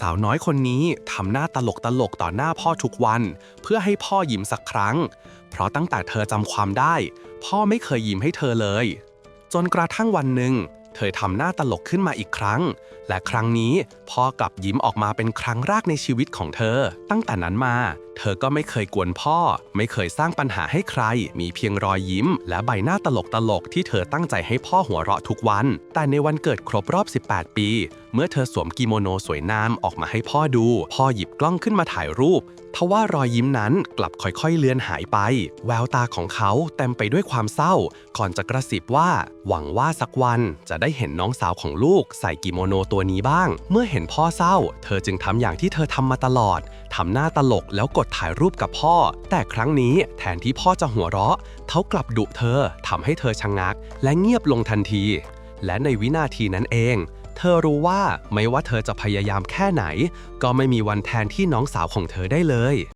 สาวน้อยคนนี้ทำหน้าตลกตลกต่อหน้าพ่อทุกวัน เพื่อให้พ่อยิ้มสักครั้ง เพราะตั้งแต่เธอจำความได้ พ่อไม่เคยยิ้มให้เธอเลย จนกระทั่งวันหนึ่ง เธอทำหน้าตลกขึ้นมาอีกครั้ง และครั้งนี้พ่อกลับยิ้มออกมาเป็นครั้งแรกในชีวิตของเธอ ตั้งแต่นั้นมา เธอก็ไม่เคยกวนพ่อ ไม่เคยสร้างปัญหาให้ใคร มีเพียงรอยยิ้ม และใบหน้าตลกตลกๆที่เธอตั้งใจให้พ่อหัวเราะทุกวัน แต่ในวันเกิดครบรอบ 18 ปี เมื่อเธอสวมกิโมโนสวยงามออกมาให้พ่อดู พ่อหยิบกล้องขึ้นมาถ่ายรูปทว่ารอยยิ้มนั้นกลับค่อยๆเลือนหายไป แววตาของเขาเต็มไปด้วยความเศร้า ก่อนจะกระซิบว่า หวังว่าสักวันจะได้เห็นน้องสาวของลูกใส่กิโมโนตัวนี้บ้าง เมื่อเห็นพ่อเศร้า เธอจึงทำอย่างที่เธอทำมาตลอดทำหน้าตลกแล้วกดถ่ายรูปกับพ่อ แต่ครั้งนี้แทนที่พ่อจะหัวเราะเขากลับดุเธอทำให้เธอชะงัก และเงียบลงทันที และในวินาทีนั้นเอง เธอรู้ว่าไม่ว่าเธอจะพยายามแค่ไหน ก็ไม่มีวันแทนที่น้องสาวของเธอได้เลย